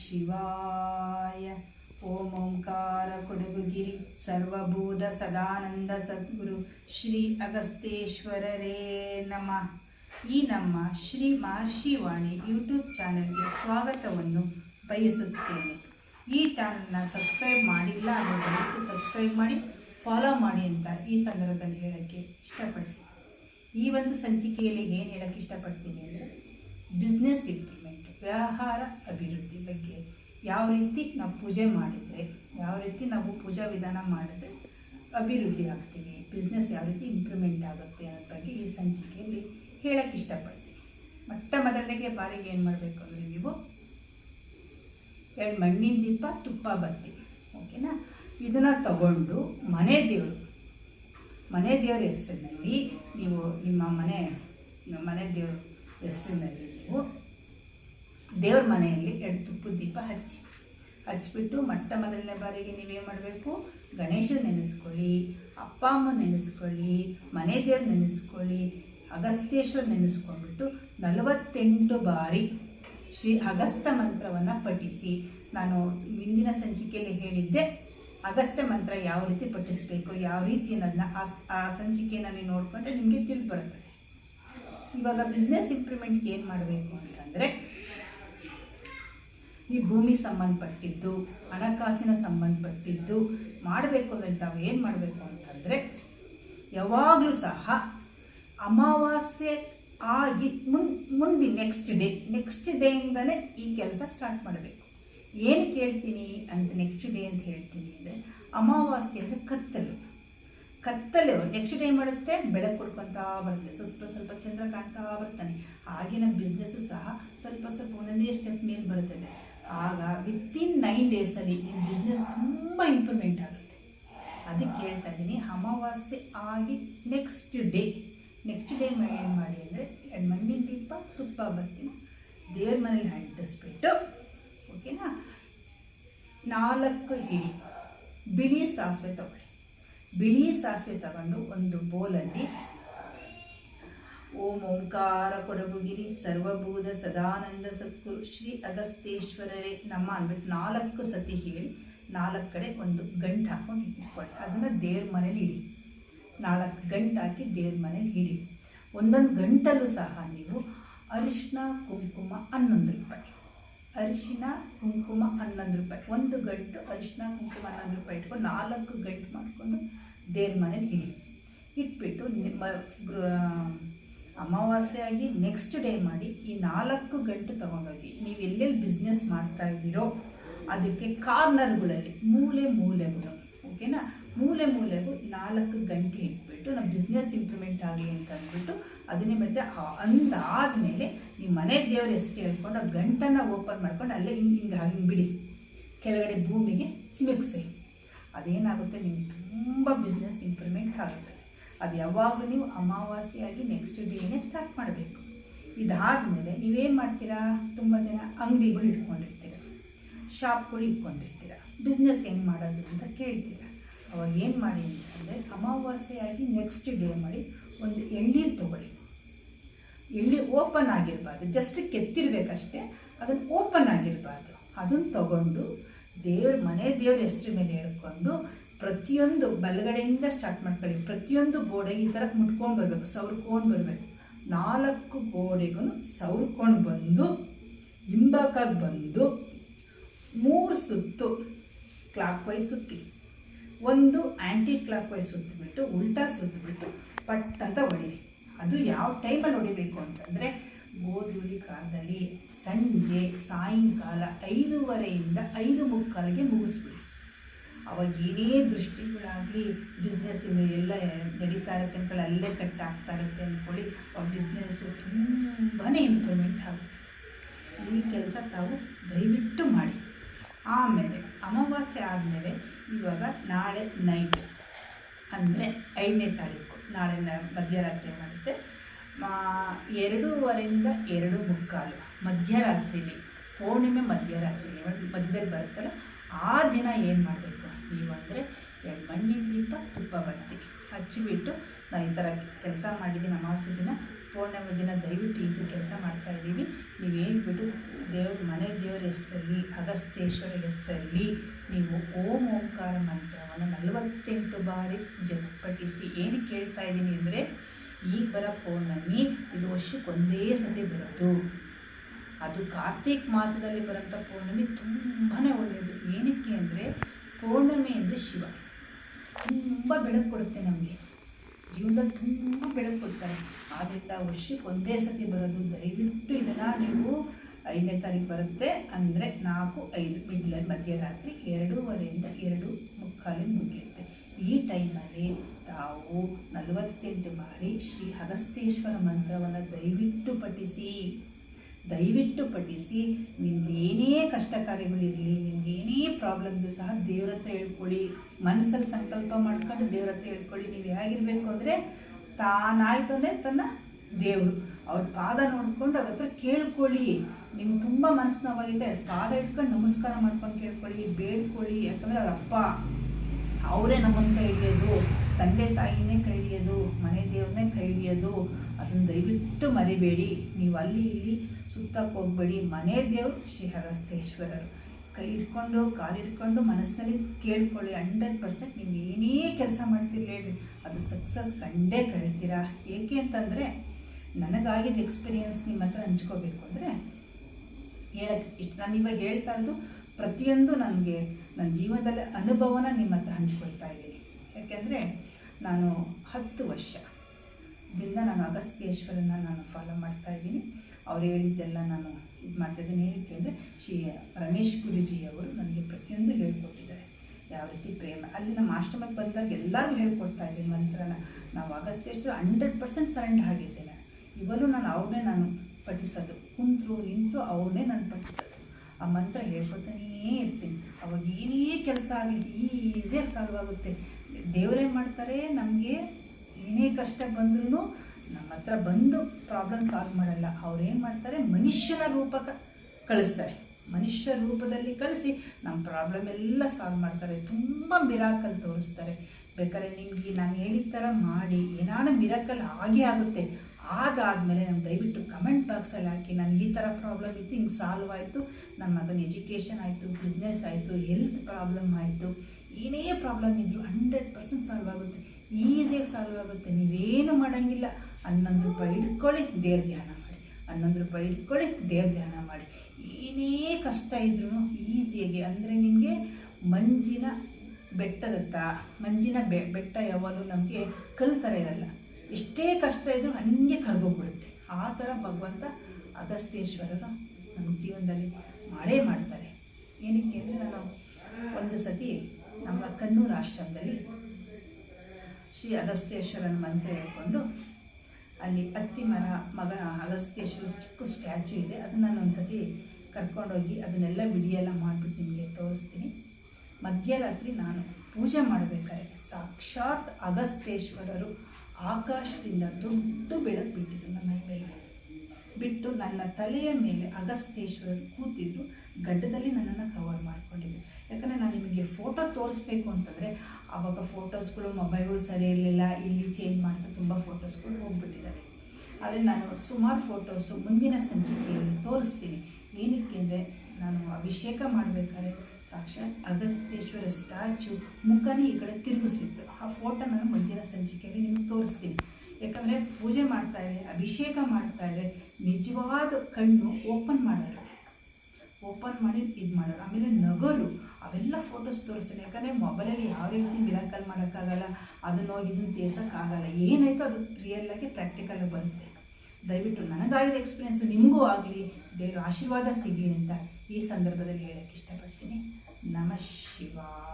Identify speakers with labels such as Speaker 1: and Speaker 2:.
Speaker 1: ಶಿವಾಯ ಓಂ ಓಂಕಾರ ಕೊಡಗುಗಿರಿ ಸರ್ವಭೂತ ಸದಾನಂದ ಸದ್ಗುರು ಶ್ರೀ ಅಗಸ್ತೇಶ್ವರರೇ ನಮಃ ಈ ನಮ್ಮ ಶ್ರೀ ಮಹರ್ಷಿವಾಣಿ ಯೂಟ್ಯೂಬ್ ಚಾನಲ್ಗೆ ಸ್ವಾಗತವನ್ನು ಬಯಸುತ್ತೇನೆ. ಈ ಚಾನಲ್ನ ಸಬ್ಸ್ಕ್ರೈಬ್ ಮಾಡಿಲ್ಲ ಅನ್ನೋದನ್ನು ಸಬ್ಸ್ಕ್ರೈಬ್ ಮಾಡಿ, ಫಾಲೋ ಮಾಡಿ ಅಂತ ಈ ಸಂದರ್ಭದಲ್ಲಿ ಹೇಳೋಕ್ಕೆ ಇಷ್ಟಪಡಿಸಿ ಈ ಒಂದು ಸಂಚಿಕೆಯಲ್ಲಿ ಏನು ಹೇಳೋಕ್ಕೆ ಇಷ್ಟಪಡ್ತೀನಿ ಅಂದರೆ ಬಿಸ್ನೆಸ್ ಇಂಪ್ಲಿಮೆಂಟ್ ವ್ಯವಹಾರ ಅಭಿವೃದ್ಧಿ ಬಗ್ಗೆ ಯಾವ ರೀತಿ ನಾವು ಪೂಜೆ ಮಾಡಿದರೆ, ಯಾವ ರೀತಿ ನಾವು ಪೂಜಾ ವಿಧಾನ ಮಾಡಿದ್ರೆ ಅಭಿವೃದ್ಧಿ ಆಗ್ತೀವಿ ಬಿಸ್ನೆಸ್ ಯಾವ ರೀತಿ ಇಂಪ್ರೂವ್ಮೆಂಟ್ ಆಗುತ್ತೆ ಅನ್ನೋದ್ರ ಬಗ್ಗೆ ಈ ಸಂಚಿಕೆಯಲ್ಲಿ ಹೇಳಕ್ಕೆ ಇಷ್ಟಪಡ್ತೀನಿ. ಮೊಟ್ಟ ಮೊದಲಿಗೆ ಬಾರಿಗೆ ಏನು ಮಾಡಬೇಕು ಅಂದರೆ ನೀವು ಎರಡು ಮಣ್ಣಿನ ದೀಪ, ತುಪ್ಪ, ಬತ್ತಿ ಓಕೆನಾ ಇದನ್ನು ತಗೊಂಡು ಮನೆ ದೇವರು, ಮನೆ ದೇವರ ಹೆಸರಿನಲ್ಲಿ ನೀವು ನಿಮ್ಮ ಮನೆ ಮನೆ ದೇವ್ರ ಹೆಸರಿನಲ್ಲಿ ನೀವು ದೇವ್ರ ಮನೆಯಲ್ಲಿ ಎರಡು ತುಪ್ಪದ ದೀಪ ಹಚ್ಚಿ. ಹಚ್ಚಿಬಿಟ್ಟು ಮೊಟ್ಟ ಮೊದಲನೇ ಬಾರಿಗೆ ನೀವೇನು ಮಾಡಬೇಕು? ಗಣೇಶ ನೆನೆಸ್ಕೊಳ್ಳಿ ಅಪ್ಪ ಅಮ್ಮ ನೆನೆಸ್ಕೊಳ್ಳಿ, ಮನೆ ದೇವ್ರು ನೆನೆಸ್ಕೊಳ್ಳಿ, ಅಗಸ್ತ್ಯೇಶ್ವರ ನೆನೆಸ್ಕೊಂಡ್ಬಿಟ್ಟು ನಲವತ್ತೆಂಟು ಬಾರಿ ಶ್ರೀ ಅಗಸ್ತ್ಯ ಮಂತ್ರವನ್ನು ಪಠಿಸಿ. ನಾನು ಹಿಂದಿನ ಸಂಚಿಕೆಯಲ್ಲಿ ಹೇಳಿದ್ದೆ, ಅಗಸ್ತ್ಯ ಮಂತ್ರ ಯಾವ ರೀತಿ ಪಠಿಸಬೇಕು, ಯಾವ ರೀತಿ ಅನ್ನೋದನ್ನ ಆ ಆ ಸಂಚಿಕೆಯನ್ನು ನೀವು ನೋಡಿಕೊಂಡ್ರೆ ನಿಮಗೆ ತಿಳಿದು ಬರುತ್ತೆ ಇವಾಗ ಬಿಸ್ನೆಸ್ ಇಂಪ್ರೂವ್ಮೆಂಟ್ಗೆ ಏನು ಮಾಡಬೇಕು ಅಂತಂದರೆ ಈ ಭೂಮಿ ಸಂಬಂಧಪಟ್ಟಿದ್ದು, ಹಣಕಾಸಿನ ಸಂಬಂಧಪಟ್ಟಿದ್ದು ಮಾಡಬೇಕು ಅಂದರೆ ತಾವು ಏನು ಮಾಡಬೇಕು ಅಂತಂದರೆ ಯಾವಾಗಲೂ ಸಹ ಅಮಾವಾಸ್ಯೆ ಆಗಿ ಮುನ್, ಮುಂದೆ ನೆಕ್ಸ್ಟ್ ಡೇ ನೆಕ್ಸ್ಟ್ ಡೇಯಿಂದಲೇ ಈ ಕೆಲಸ ಸ್ಟಾರ್ಟ್ ಮಾಡಬೇಕು. ಏನು ಕೇಳ್ತೀನಿ ಅಂತ ನೆಕ್ಸ್ಟ್ ಡೇ ಅಂತ ಹೇಳ್ತೀನಿ ಅಂದರೆ ಅಮಾವಾಸ್ಯೆ ಅಂದರೆ ಕತ್ತಲು. ಕತ್ತಲು ನೆಕ್ಸ್ಟ್ ಡೇ ಮಾಡುತ್ತೆ, ಬೆಳಕು ಕೊಡ್ಕೊತಾ ಬರುತ್ತೆ. ಸ್ವಲ್ಪ ಸ್ವಲ್ಪ ಚಂದ್ರ ಕಾಣ್ತಾ ಬರ್ತಾನೆ. ಆಗಿನ ಬಿಸ್ನೆಸ್ಸು ಸಹ ಸ್ವಲ್ಪ ಸ್ವಲ್ಪ ಒಂದೊಂದೇ ಸ್ಟೆಪ್ ಮೇಲೆ ಬರುತ್ತದೆ ಆಗ ವಿತಿನ್ ನೈನ್ ಡೇಸಲ್ಲಿ ನಿಮ್ಮ ಬಿಸ್ನೆಸ್ ತುಂಬ ಇಂಪ್ರೂವ್ಮೆಂಟ್ ಆಗುತ್ತೆ. ಅದಕ್ಕೆ ಹೇಳ್ತಾ ಇದ್ದೀನಿ, ಅಮಾವಾಸ್ಯೆ ಆಗಿ ನೆಕ್ಸ್ಟ್ ಡೇ ನೆಕ್ಸ್ಟ್ ಡೇ ಏನು ಮಾಡಿ ಅಂದರೆ, ಎರಡು ಮಣ್ಣಿನ ದೀಪ, ತುಪ್ಪ, ಬತ್ತಿನ ದೇವ್ರ ಮನೇಲಿ ಅಂಟಿಸ್ಬಿಟ್ಟು ಓಕೆನಾ ನಾಲ್ಕು ಹಿಡಿ, ಬಿಳಿ ಸಾಸಿವೆ ತಗೊಳ್ಳಿ. ಬಿಳಿ ಸಾಸಿವೆ ತಗೊಂಡು ಒಂದು ಬೋಲಲ್ಲಿ ಓಂ ಓಂಕಾರ ಕೊಡಗುಗಿರಿ ಸರ್ವಭೂತ ಸದಾನಂದ ಸದ್ಗುರು ಶ್ರೀ ಅಗಸ್ತೇಶ್ವರರೇ ನಮ್ಮ ಅಂದ್ಬಿಟ್ಟು ನಾಲ್ಕು ಸತಿ ಹೇಳಿ, ನಾಲ್ಕು ಕಡೆ ಒಂದು ಗಂಟು ಹಾಕೊಂಡು ಇಟ್ಕೊಳ್ಳಿ. ಅದನ್ನು ದೇವ್ರ ಮನೇಲಿ ಇಡಿ. ನಾಲ್ಕು ಗಂಟು ಹಾಕಿ ದೇವ್ರ ಮನೇಲಿ ಇಡಿ. ಒಂದೊಂದು ಗಂಟಲ್ಲೂ ಸಹ ನೀವು ಅರಿಶಿನ, ಕುಂಕುಮ, ಹನ್ನೊಂದು ರೂಪಾಯಿ. ಅರಿಶಿನ, ಕುಂಕುಮ, ಹನ್ನೊಂದು ರೂಪಾಯಿ. ಒಂದು ಗಂಟು ಅರಿಶಿನ, ಕುಂಕುಮ, ಹನ್ನೊಂದು ರೂಪಾಯಿ ಇಟ್ಕೊಂಡು ನಾಲ್ಕು ಗಂಟು ಮಾಡಿಕೊಂಡು ದೇವ್ರ ಮನೇಲಿ ಹಿಡಿ ಇಟ್ಬಿಟ್ಟು ನಿಮ್ಮ ಅಮಾವಾಸ್ಯೆ ಆಗಿ ನೆಕ್ಸ್ಟ್ ಡೇ ಮಾಡಿ ಈ ನಾಲ್ಕು ಗಂಟು ತಗೊಂಡೋಗಿ ನೀವು ಎಲ್ಲೆಲ್ಲಿ ಬಿಸ್ನೆಸ್ ಮಾಡ್ತಾ ಇದ್ದೀರೋ ಅದಕ್ಕೆ ಕಾರ್ನರ್ಗಳಲ್ಲಿ ಮೂಲೆ ಮೂಲೆಗಳು ಓಕೆನಾ ಮೂಲೆ ಮೂಲೆಗೂ ನಾಲ್ಕು ಗಂಟೆ ಇಟ್ಬಿಟ್ಟು ನಮ್ಮ ಬಿಸ್ನೆಸ್ ಇಂಪ್ರೂವ್ಮೆಂಟ್ ಆಗಲಿ ಅಂತ ಅಂದ್ಬಿಟ್ಟು ಅದನ್ನೇ ಮತ್ತೆ ಅಂದಾದಮೇಲೆ ನೀವು ಮನೆ ದೇವರ ಹೆಸರು ಹೇಳ್ಕೊಂಡು ಆ ಗಂಟನ್ನು ಓಪನ್ ಮಾಡ್ಕೊಂಡು ಅಲ್ಲೇ ಹಿಂಗೆ ಹಿಂಗೆ ಹಂಗೆ ಬಿಡಿ. ಕೆಳಗಡೆ ಭೂಮಿಗೆ ಚಿಮುಕ್ಸಿ. ಅದೇನಾಗುತ್ತೆ? ನಿಮಗೆ ತುಂಬ ಬಿಸ್ನೆಸ್ ಇಂಪ್ರೂವ್ಮೆಂಟ್ ಆಗುತ್ತೆ. ಅದು ಯಾವಾಗಲೂ ನೀವು ಅಮಾವಾಸ್ಯೆಯಾಗಿ ನೆಕ್ಸ್ಟ್ ಡೇನೇ ಸ್ಟಾರ್ಟ್ ಮಾಡಬೇಕು. ಇದಾದಮೇಲೆ ನೀವೇನು ಮಾಡ್ತೀರಾ? ತುಂಬ ಜನ ಅಂಗಡಿಗಳು ಇಟ್ಕೊಂಡಿರ್ತೀರ. ಶಾಪ್ಗಳು ಇಟ್ಕೊಂಡಿರ್ತೀರ. ಬಿಸ್ನೆಸ್ ಹೆಂಗೆ ಮಾಡೋದು ಅಂತ ಕೇಳ್ತೀರ. ಅವಾಗ ಏನು ಮಾಡಿ ಅಂತಂದರೆ ಅಮಾವಾಸ್ಯೆಯಾಗಿ ನೆಕ್ಸ್ಟ್ ಡೇ ಮಾಡಿ ಒಂದು ಎಳ್ನೀರು ತೊಗೊಳ್ಳಿ. ಎಳ್ಳಿ ಓಪನ್ ಆಗಿರಬಾರ್ದು. ಜಸ್ಟ್ ಕೆತ್ತಿರ್ಬೇಕಷ್ಟೇ, ಅದನ್ನು ಓಪನ್ ಆಗಿರಬಾರ್ದು. ಅದನ್ನು ತಗೊಂಡು ದೇವ್ರ ಮನೆ ದೇವ್ರ ಹೆಸ್ರ ಮೇಲೆ ಹೇಳ್ಕೊಂಡು ಪ್ರತಿಯೊಂದು ಬಲಗಡೆಯಿಂದ ಸ್ಟಾರ್ಟ್ ಮಾಡ್ಕೊಳ್ಳಿ. ಪ್ರತಿಯೊಂದು ಗೋಡೆ ಈ ಥರ ಮುಟ್ಕೊಂಡು ಬರಬೇಕು, ಸವ್ರ್ಕೊಂಡು ಬರಬೇಕು. ನಾಲ್ಕು ಗೋಡೆಗೂ ಸವ್ರ್ಕೊಂಡು ಬಂದು ಹಿಂಬಕ್ಕಾಗಿ ಬಂದು, ಮೂರು ಸುತ್ತು ಕ್ಲಾಕ್ ವೈಸ್ ಸುತ್ತಿ. ಒಂದು ಆ್ಯಂಟಿ ಕ್ಲಾಕ್ ವೈಸ್ ಸುತ್ತಿಬಿಟ್ಟು ಉಲ್ಟಾ ಸುತ್ತಿಬಿಟ್ಟು ಪಟ್ ಅಂತ ಹೊಡೀರಿ. ಅದು ಯಾವ ಟೈಮಲ್ಲಿ ಹೊಡಿಬೇಕು ಅಂತಂದರೆ ಗೋಧೂಳಿ ಕಾಲದಲ್ಲಿ ಸಂಜೆ ಸಾಯಂಕಾಲ ಐದೂವರೆಯಿಂದ ಐದು ಮುಕ್ಕಾಲಿಗೆ ಮುಗಿಸ್ಬಿಡಿ. ಅವಾಗ ಏನೇ ದೃಷ್ಟಿಗಳಾಗಲಿ ಬಿಸ್ನೆಸ್ ಎಲ್ಲ ನಡೀತಾ ಇರುತ್ತೆ ಅಂದ್ಕೊಳ್ಳಿ, ಅಲ್ಲೇ ಕಟ್ ಆಗ್ತಾ ಇರುತ್ತೆ ಅಂದ್ಕೊಳ್ಳಿ ಆ ಬಿಸ್ನೆಸ್ಸು ತುಂಬಾ ಇಂಪ್ರೂವ್ಮೆಂಟ್ ಆಗುತ್ತೆ. ಈ ಕೆಲಸ ತಾವು ದಯವಿಟ್ಟು ಮಾಡಿ. ಆಮೇಲೆ ಅಮಾವಾಸ್ಯೆ ಆದಮೇಲೆ ಇವಾಗ ನಾಳೆ ನೈಟ್ ಅಂದರೆ ಐದನೇ ತಾರೀಕು, ನಾಳೆ ಮಧ್ಯರಾತ್ರಿ ಮಾಡುತ್ತೆ. ಎರಡೂವರೆಯಿಂದ ಎರಡು ಮುಕ್ಕಾಲು ಮಧ್ಯರಾತ್ರಿಲಿ ಪೂರ್ಣಿಮೆ ಮಧ್ಯರಾತ್ರಿ ಮಧ್ಯದಲ್ಲಿ ಬರುತ್ತಲ್ಲ, ಆ ದಿನ ಏನು ಮಾಡಬೇಕು? ನೀವು ಅಂದರೆ ಎರಡು ಮಣ್ಣಿನ ದೀಪ ತುಪ್ಪ ಬತ್ತಿ ಹಚ್ಚಿಬಿಟ್ಟು ನಾವು ಈ ಥರ ಕೆಲಸ ಮಾಡಿದ್ದೀನಿ. ಅಮಾವಾಸ್ಯ ದಿನ, ಪೂರ್ಣಿಮೆ ದಿನ ದಯವಿಟ್ಟು ಇದು ಕೆಲಸ ಮಾಡ್ತಾ ಇದ್ದೀವಿ. ನೀವು ಹೇಳ್ಬಿಟ್ಟು ದೇವ್ರ ಮನೆ ದೇವರ ಹೆಸರಲ್ಲಿ ಅಗಸ್ತೇಶ್ವರ ಹೆಸರಲ್ಲಿ ನೀವು ಓಂ ಓಂಕಾರ ಮಂತ್ರವನ್ನು ನಲವತ್ತೆಂಟು ಬಾರಿ ಜಪಟಿಸಿ ಏನು ಕೇಳ್ತಾ ಇದ್ದೀನಿ ಅಂದರೆ, ಈಗ ಬರೋ ಪೌರ್ಣಮಿ, ಇದು ವರ್ಷಕ್ಕೊಂದೇ ಸತಿ ಬರೋದು. ಅದು ಕಾರ್ತೀಕ್ ಮಾಸದಲ್ಲಿ ಬರೋಂಥ ಪೌರ್ಣಮಿ ತುಂಬಾ ಒಳ್ಳೆಯದು. ಏನಕ್ಕೆ ಅಂದರೆ ಪೌರ್ಣಮಿ ಅಂದರೆ ಶಿವ. ತುಂಬ ಬೆಳಕು ಕೊಡುತ್ತೆ ನಮಗೆ. ಜೀವನದಲ್ಲಿ ತುಂಬ ಬೆಳಕು ಕೊಡ್ತಾರೆ. ಆದ್ದರಿಂದ ವರ್ಷಕ್ಕೆ ಒಂದೇ ಸತಿ ಬರೋದು, ದಯವಿಟ್ಟು ಇದನ್ನು ನೀವು ಐದನೇ ತಾರೀಕು ಬರುತ್ತೆ. ಅಂದರೆ ನಾಲ್ಕು ಐದು ಮಿಡ್ಲಲ್ಲಿ ಮಧ್ಯರಾತ್ರಿ ಎರಡೂವರೆಯಿಂದ ಎರಡು ಮುಕ್ಕಾಲಿನ ಮುಗಿಯುತ್ತೆ. ಈ ಟೈಮಲ್ಲಿ ತಾವು ನಲವತ್ತೆಂಟು ಬಾರಿ ಶ್ರೀ ಅಗಸ್ತೇಶ್ವರ ಮಂತ್ರವನ್ನು ದಯವಿಟ್ಟು ಪಠಿಸಿ. ದಯವಿಟ್ಟು ಪಠಿಸಿ. ನಿಮ್ದು ಏನೇ ಕಷ್ಟ ಕಾರ್ಯಗಳಿರಲಿ ನಿಮ್ದು ಏನೇ ಪ್ರಾಬ್ಲಮ್ದು ಸಹ ದೇವ್ರ ಹತ್ರ ಹೇಳ್ಕೊಳ್ಳಿ. ಮನಸ್ಸಲ್ಲಿ ಸಂಕಲ್ಪ ಮಾಡ್ಕೊಂಡು ದೇವ್ರ ಹತ್ರ ಹೇಳ್ಕೊಳ್ಳಿ. ನೀವು ಹೇಗಿರಬೇಕು ಅಂದರೆ ತಾನಾಯ್ತು ಅಂದರೆ ತನ್ನ ದೇವರು. ಅವ್ರ ಪಾದ ನೋಡ್ಕೊಂಡು ಅವ್ರ ಹತ್ರ ಕೇಳ್ಕೊಳ್ಳಿ. ನಿಮ್ಗೆ ತುಂಬ ಮನಸ್ಸು ಪಾದ ಇಟ್ಕೊಂಡು ನಮಸ್ಕಾರ ಮಾಡ್ಕೊಂಡು ಕೇಳ್ಕೊಳ್ಳಿ, ಬೇಡ್ಕೊಳ್ಳಿ. ಯಾಕಂದರೆ ಅವ್ರ ಅಪ್ಪ ಅವರೇ ನಮ್ಮನ್ನು ಕೈ ಹಿಡಿಯೋದು, ತಂದೆ ತಾಯಿನೇ ಕೈ ಹಿಡಿಯೋದು, ಮನೆ ದೇವ್ರನ್ನೇ ಕೈ ಹಿಡಿಯೋದು, ಅದನ್ನು ದಯವಿಟ್ಟು ಮರಿಬೇಡಿ. ನೀವು ಅಲ್ಲಿ ಇಲ್ಲಿ ಸುತ್ತಕ್ಕೆ ಹೋಗ್ಬೇಡಿ. ಮನೆ ದೇವರು ಶ್ರೀಹರಸ್ತೇಶ್ವರರು. ಕೈ ಹಿಡ್ಕೊಂಡು, ಕಾಲು ಹಿಡ್ಕೊಂಡು, ಮನಸ್ಸಿನಲ್ಲಿ ಕೇಳ್ಕೊಳ್ಳಿ. ಹಂಡ್ರೆಡ್ ಪರ್ಸೆಂಟ್ ನೀವು ಏನೇ ಕೆಲಸ ಮಾಡ್ತಿರ್ಲೇಳಿ ಅದು ಸಕ್ಸಸ್ ಕಂಡೇ ಕರೀತೀರಾ? ಏಕೆ ಅಂತಂದರೆ, ನನಗಾಗಿದ್ದ ಎಕ್ಸ್ಪೀರಿಯನ್ಸ್ ನಿಮ್ಮ ಹತ್ರ ಹಂಚ್ಕೋಬೇಕು ಅಂದರೆ ಹೇಳಕ್ಕೆ ಇಷ್ಟು. ನಾನು ಇವಾಗ ಹೇಳ್ತಾ ಇರೋದು ಪ್ರತಿಯೊಂದು ನನಗೆ ನನ್ನ ಜೀವನದಲ್ಲಿ ಅನುಭವನ ನಿಮ್ಮ ಹತ್ರ ಹಂಚ್ಕೊಳ್ತಾ ಇದ್ದೀನಿ. ಯಾಕೆಂದರೆ ನಾನು ಹತ್ತು ವರ್ಷದಿಂದ ನಾನು ಅಗಸ್ತ್ಯೇಶ್ವರನ ನಾನು ಫಾಲೋ ಮಾಡ್ತಾ ಇದ್ದೀನಿ. ಅವ್ರು ಹೇಳಿದ್ದೆಲ್ಲ ನಾನು ಇದು ಮಾಡ್ತಾಯಿದ್ದೀನಿ ಏನಕ್ಕೆ ಅಂದರೆ ಶ್ರೀ ರಮೇಶ್ ಗುರುಜಿಯವರು ನನಗೆ ಪ್ರತಿಯೊಂದು ಹೇಳ್ಕೊಟ್ಟಿದ್ದಾರೆ. ಯಾವ ರೀತಿ ಪ್ರೇಮ, ಅಲ್ಲಿ ನಮ್ಮ ಆಶ್ರಮಕ್ಕೆ ಬಂದಾಗ ಎಲ್ಲರೂ ಹೇಳ್ಕೊಡ್ತಾ ಇದ್ದೀನಿ ಮಂತ್ರನ. ನಾವು ಅಗಸ್ತ್ಯೇಶ್ವರ ಹಂಡ್ರೆಡ್ ಪರ್ಸೆಂಟ್ ಸರೆಂಡರ್ ಆಗಿದ್ದೇನೆ. ಇವನು ನಾನು ಅವ್ರನ್ನೇ ನಾನು ಪಠಿಸೋದು. ಕುಂತರು, ನಿಂತರು ಅವ್ರನ್ನೇ ನಾನು ಪಠಿಸೋದು. ಆ ಮಂತ್ರ ಹೇಳ್ಕೊತಾನೇ ಇರ್ತೀನಿ. ಅವಾಗ ಏನೇ ಕೆಲಸ ಆಗಲಿ ಈಸಿಯಾಗಿ ಸಾಲ್ವ್ ಆಗುತ್ತೆ. ದೇವರೇ ಮಾಡ್ತಾರೆ? ನಮಗೆ ಏನೇ ಕಷ್ಟ ಬಂದ್ರೂ ನಮ್ಮ ಹತ್ರ ಬಂದು ಪ್ರಾಬ್ಲಮ್ ಸಾಲ್ವ್ ಮಾಡಲ್ಲ. ಅವ್ರೇನು ಮಾಡ್ತಾರೆ? ಮನುಷ್ಯನ ರೂಪಕ ಕಳಿಸ್ತಾರೆ. ಮನುಷ್ಯ ರೂಪದಲ್ಲಿ ಕಳಿಸಿ ನಮ್ಮ ಪ್ರಾಬ್ಲಮ್ ಎಲ್ಲ ಸಾಲ್ವ್ ಮಾಡ್ತಾರೆ. ತುಂಬ ಮಿರಾಕಲ್ ತೋರಿಸ್ತಾರೆ. ಬೇಕಾದ್ರೆ ನಿಮಗೆ ನಾನು ಹೇಳಿದ ಥರ ಮಾಡಿ ಏನಾದ್ರು ಮಿರಾಕಲ್ ಆಗೇ ಆಗುತ್ತೆ. ಅದಾದಮೇಲೆ ನಾನು ದಯವಿಟ್ಟು ಕಮೆಂಟ್ ಬಾಕ್ಸಲ್ಲಿ ಹಾಕಿ, ನನಗೆ ಈ ಥರ ಪ್ರಾಬ್ಲಮ್ ಇತ್ತು, ಹಿಂಗೆ ಸಾಲ್ವ್ ಆಯಿತು. ನನ್ನ ಮಗನ ಎಜುಕೇಷನ್ ಆಯಿತು ಬಿಸ್ನೆಸ್ ಆಯಿತು ಹೆಲ್ತ್ ಪ್ರಾಬ್ಲಮ್ ಆಯಿತು. ಏನೇ ಪ್ರಾಬ್ಲಮ್ ಇದ್ದರೂ ಹಂಡ್ರೆಡ್ ಪರ್ಸೆಂಟ್ ಸಾಲ್ವ್ ಆಗುತ್ತೆ. ಈಸಿಯಾಗಿ ಸಾಲ್ವ್ ಆಗುತ್ತೆ. ನೀವೇನು ಮಾಡೋಂಗಿಲ್ಲ. ಹನ್ನೊಂದು ರೂಪಾಯಿ ಇಟ್ಕೊಳ್ಳಿ, ದೇವ್ರ ಧ್ಯಾನ ಮಾಡಿ. ಹನ್ನೊಂದು ರೂಪಾಯಿ ಇಟ್ಕೊಳ್ಳಿ, ದೇವ್ರ ಧ್ಯಾನ ಮಾಡಿ. ಏನೇ ಕಷ್ಟ ಇದ್ರೂ ಈಸಿಯಾಗಿ ಅಂದರೆ ನಿಮಗೆ ಮಂಜಿನ ಬೆಟ್ಟದತ್ತ, ಮಂಜಿನ ಬೆಟ್ಟ ಯಾವಾಗಲೂ ನಮಗೆ ಕಲ್ ಥರ ಇರಲ್ಲ. ಎಷ್ಟೇ ಕಷ್ಟ ಇದ್ರು ಹಂಗೆ ಕರ್ಗೋಗ್ಬಿಡುತ್ತೆ ಆ ಥರ ಭಗವಂತ ಅಗಸ್ತ್ಯೇಶ್ವರನ ನಮ್ಮ ಜೀವನದಲ್ಲಿ ಮಾಡೇ ಮಾಡ್ತಾರೆ. ಏನಕ್ಕೆ ಅಂದರೆ ನಾನು ಒಂದು ಸತಿ ನಮ್ಮ ಕನ್ನೂರು ಆಶ್ರಮದಲ್ಲಿ ಶ್ರೀ ಅಗಸ್ತ್ಯೇಶ್ವರನ ಮಂತ್ರ ಹೇಳ್ಕೊಂಡು ಅಲ್ಲಿ ಅತ್ತಿ ಮರ, ಮಗ ಅಗಸ್ತ್ಯೇಶ್ವರ ಚಿಕ್ಕ ಸ್ಟ್ಯಾಚು ಇದೆ. ಅದನ್ನು ನಾನು ಒಂದು ಸತಿ ಕರ್ಕೊಂಡೋಗಿ ಅದನ್ನೆಲ್ಲ ವಿಡಿಯೋ ಮಾಡಿಬಿಟ್ಟು ನಿಮಗೆ ತೋರಿಸ್ತೀನಿ. ಮಧ್ಯರಾತ್ರಿ ನಾನು ಪೂಜೆ ಮಾಡಬೇಕಾದ್ರೆ ಸಾಕ್ಷಾತ್ ಅಗಸ್ತ್ಯೇಶ್ವರರು ಆಕಾಶದಿಂದ ದೊಡ್ಡ ಬೆಳಕು ಬಿಟ್ಟಿದ್ರು ನನ್ನ ಮೇಲೆ ಬಿಟ್ಟು ನನ್ನ ತಲೆಯ ಮೇಲೆ ಅಗಸ್ತ್ಯೇಶ್ವರರು ಕೂತಿದ್ದು ಗಡ್ಡದಲ್ಲಿ ನನ್ನನ್ನು ಕವರ್ ಮಾಡಿಕೊಂಡಿದ್ದೆ ಯಾಕಂದರೆ ನಾನು ನಿಮಗೆ ಫೋಟೋ ತೋರಿಸ್ಬೇಕು ಅಂತಂದರೆ ಆವಾಗ ಫೋಟೋಸ್ಗಳು ಮೊಬೈಲ್ಗಳು ಸರಿ ಇರಲಿಲ್ಲ, ಇಲ್ಲಿ ಚೇಂಜ್ ಮಾಡ್ತಾ ತುಂಬ ಫೋಟೋಸ್ಗಳು ಹೋಗ್ಬಿಟ್ಟಿದ್ದಾರೆ ಆದರೆ ನಾನು ಸುಮಾರು ಫೋಟೋಸು ಮುಂದಿನ ಸಂಚಿಕೆಯಲ್ಲಿ ತೋರಿಸ್ತೀನಿ. ಏನಕ್ಕೆ ಅಂದರೆ ನಾನು ಅಭಿಷೇಕ ಮಾಡಬೇಕಾದ್ರೆ ಸಾಕ್ಷಾತ್ ಅಗಸ್ತ್ಯೇಶ್ವರ ಸ್ಟ್ಯಾಚು ಮುಖನೇ ಈ ಕಡೆ ತಿರುಗಿಸಿತ್ತು. ಆ ಫೋಟೋ ನಾನು ಮುಂದಿನ ಸಂಚಿಕೆಯಲ್ಲಿ ನಿಮ್ಗೆ ತೋರಿಸ್ತೀನಿ. ಯಾಕಂದರೆ ಪೂಜೆ ಮಾಡ್ತಾ ಇದೆ ಅಭಿಷೇಕ ಮಾಡ್ತಾ ಇದೆ ನಿಜವಾದ ಕಣ್ಣು ಓಪನ್ ಮಾಡೋರು. ಓಪನ್ ಮಾಡಿ ಇದು ಮಾಡೋರು. ಆಮೇಲೆ ನಗರು, ಅವೆಲ್ಲ ಫೋಟೋಸ್ ತೋರಿಸ್ತೀನಿ. ಯಾಕಂದರೆ ಮೊಬೈಲಲ್ಲಿ ಯಾವ ರೀತಿ ಮಿರಾಕಲ್ ಮಾಡೋಕ್ಕಾಗಲ್ಲ, ಅದನ್ನ ಹೋಗಿ ಇದನ್ನು ತೇಸೋಕ್ಕಾಗಲ್ಲ ಏನಾಯಿತು ಅದು ರಿಯಲ್ಲಾಗಿ ಪ್ರಾಕ್ಟಿಕಲಾಗಿ ಬರುತ್ತೆ. ದಯವಿಟ್ಟು ನನಗಾಗಿದ್ದ ಎಕ್ಸ್ಪೀರಿಯೆನ್ಸು ನಿಮಗೂ ಆಗಲಿ, ದೇವರು ಆಶೀರ್ವಾದ ಸಿಗಲಿ ಅಂತ ಈ ಸಂದರ್ಭದಲ್ಲಿ ಹೇಳೋಕ್ಕೆ ಇಷ್ಟಪಡ್ತೀನಿ. ನಮ ಶಿವಾಯ